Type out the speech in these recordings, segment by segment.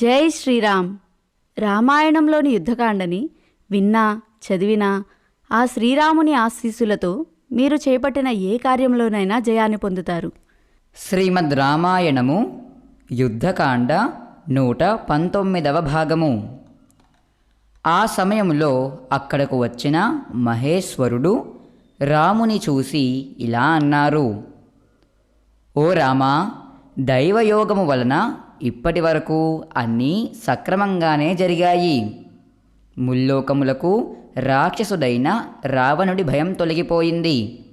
జై శ్రీరామ్. రామాయణంలోని యుద్ధకాండని విన్నా చదివినా ఆ శ్రీరాముని ఆశీస్సులతో మీరు చేపట్టిన ఏ కార్యంలోనైనా జయాన్ని పొందుతారు. శ్రీమద్ రామాయణము యుద్ధకాండ నూట పంతొమ్మిదవ భాగము. ఆ సమయంలో అక్కడకు వచ్చిన మహేశ్వరుడు రాముని చూసి ఇలా అన్నారు ఓ రామా దైవయోగము వలన ఇప్పటి వరకు అన్నీ సక్రమంగానే జరిగాయి. ముల్లోకములకు రాక్షసుడైన రావణుడి భయం తొలగిపోయింది.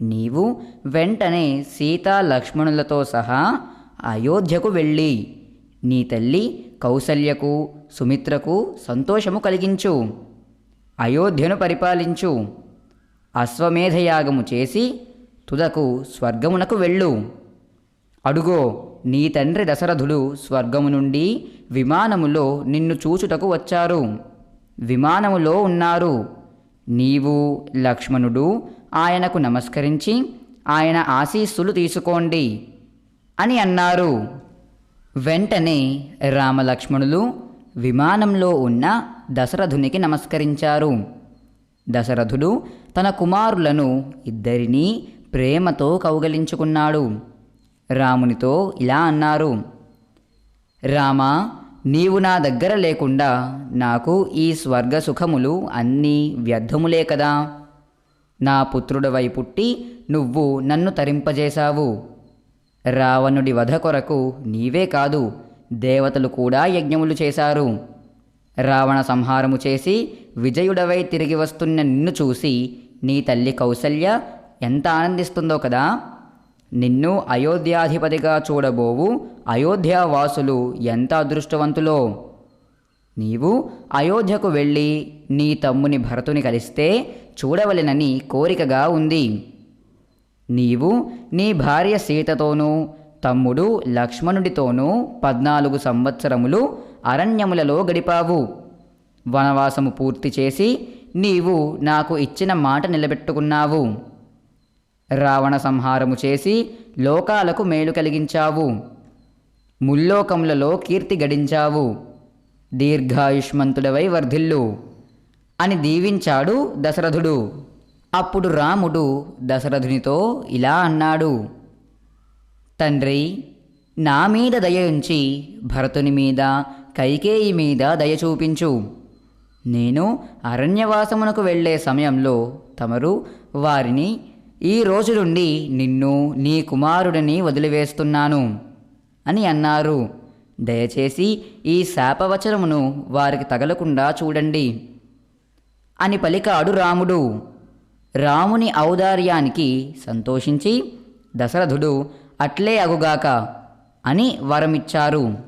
నీవు వెంటనే సీతా లక్ష్మణులతో సహా అయోధ్యకు వెళ్ళి నీ తల్లి కౌసల్యకు సుమిత్రకు సంతోషము కలిగించు. అయోధ్యను పరిపాలించు. అశ్వమేధయాగము చేసి తుదకు స్వర్గమునకు వెళ్ళు. అడుగో నీ తండ్రి దశరథుడు స్వర్గము నుండి విమానములో నిన్ను చూచుటకు వచ్చారు. విమానములో ఉన్నారు. నీవు లక్ష్మణుడు ఆయనకు నమస్కరించి ఆయన ఆశీస్సులు తీసుకోండి అని అన్నారు. వెంటనే రామలక్ష్మణులు విమానంలో ఉన్న దశరథునికి నమస్కరించారు. దశరథుడు తన కుమారులను ఇద్దరినీ ప్రేమతో కౌగలించుకున్నాడు. రామునితో ఇలా అన్నారు రామా నీవు నా దగ్గర లేకుండా నాకు ఈ స్వర్గ సుఖములు అన్నీ వ్యర్థములే కదా. నా పుత్రుడవై పుట్టి నువ్వు నన్ను తరింపజేశావు. రావణుడి వధ కొరకు నీవే కాదు దేవతలు కూడా యజ్ఞములు చేశారు. రావణ సంహారము చేసి విజయుడవై తిరిగి వస్తున్న నిన్ను చూసి నీ తల్లి కౌసల్య ఎంత ఆనందిస్తుందో కదా. నిన్ను అయోధ్యాధిపతిగా చూడబోవు అయోధ్యావాసులు ఎంత అదృష్టవంతులో? నీవు అయోధ్యకు వెళ్ళి నీ తమ్ముని భరతుని కలిస్తే చూడవలెనని కోరికగా ఉంది. నీవు నీ భార్య సీతతోనూ తమ్ముడు లక్ష్మణుడితోనూ పద్నాలుగు సంవత్సరములు అరణ్యములలో గడిపావు. వనవాసము పూర్తి చేసి నీవు నాకు ఇచ్చిన మాట నిలబెట్టుకున్నావు. రావణ సంహారము చేసి లోకాలకు మేలు కలిగించావు. ముల్లోకములలో కీర్తి గడించావు. దీర్ఘాయుష్మంతుడవై వర్ధిల్లు అని దీవించాడు దశరథుడు. అప్పుడు రాముడు దశరథునితో ఇలా అన్నాడు. తండ్రి నా మీద దయ ఉంచి భరతుని మీద కైకేయి మీద దయ చూపించు. నేను అరణ్యవాసమునకు వెళ్ళే సమయంలో తమరు వారిని ఈ రోజు నుండి నిన్ను నీ కుమారుడిని వదిలివేస్తున్నాను అని అన్నారు. దయచేసి ఈ శాపవచనమును వారికి తగలకుండా చూడండి అని పలికాడు రాముడు. రాముని ఔదార్యానికి సంతోషించి దశరథుడు అట్లే అగుగాక అని వరమిచ్చారు.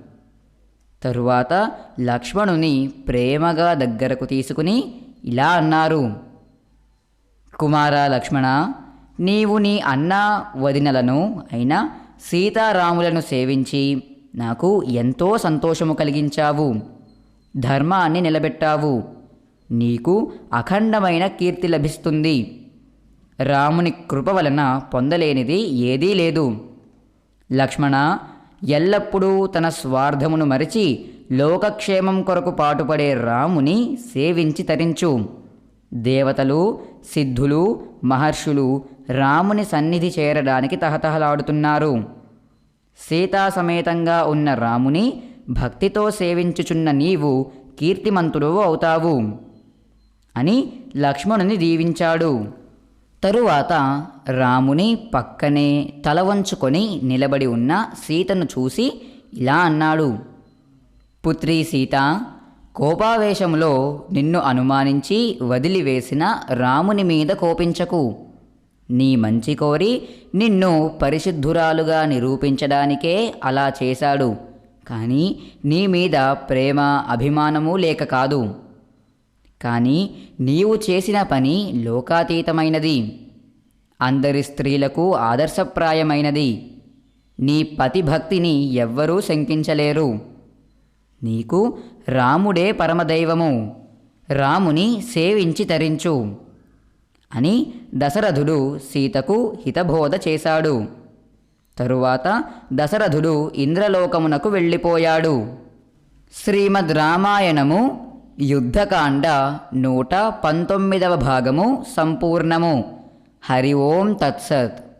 తరువాత లక్ష్మణుని ప్రేమగా దగ్గరకు తీసుకుని ఇలా అన్నారు కుమార లక్ష్మణ నీవు నీ అన్న వదినలను అయిన సీతారాములను సేవించి నాకు ఎంతో సంతోషము కలిగించావు. ధర్మాన్ని నిలబెట్టావు. నీకు అఖండమైన కీర్తి లభిస్తుంది. రాముని కృప వలన పొందలేనిది ఏదీ లేదు. లక్ష్మణ ఎల్లప్పుడూ తన స్వార్థమును మరిచి లోకక్షేమం కొరకు పాటుపడే రాముని సేవించి తరించు. దేవతలు సిద్ధులు మహర్షులు రాముని సన్నిధి చేరడానికి తహతహలాడుతున్నారు. సీతా సమేతంగా ఉన్న రాముని భక్తితో సేవించుచున్న నీవు కీర్తిమంతుడు అవుతావు అని లక్ష్మణుని దీవించాడు. తరువాత రాముని పక్కనే తల వంచుకొని నిలబడి ఉన్న సీతను చూసి ఇలా అన్నాడు పుత్రి సీత కోపావేశములో నిన్ను అనుమానించి వదిలివేసిన రాముని మీద కోపించకు. నీ మంచి కోరి నిన్ను పరిశుద్ధురాలుగా నిరూపించడానికే అలా చేశాడు. కానీ నీ మీద ప్రేమ అభిమానము లేక కాదు. కానీ నీవు చేసిన పని లోకాతీతమైనది. అందరి స్త్రీలకు ఆదర్శప్రాయమైనది. నీ పతిభక్తిని ఎవ్వరూ శంకించలేరు. నీకు రాముడే పరమదైవము. రాముని సేవించి తరించు అని దశరథుడు సీతకు హితబోధ చేశాడు. తరువాత దశరథుడు ఇంద్రలోకమునకు వెళ్ళిపోయాడు. శ్రీమద్ రామాయణము యుద్ధకాండ నూట పంతొమ్మిదవ భాగము సంపూర్ణము. హరి ఓం తత్సత్.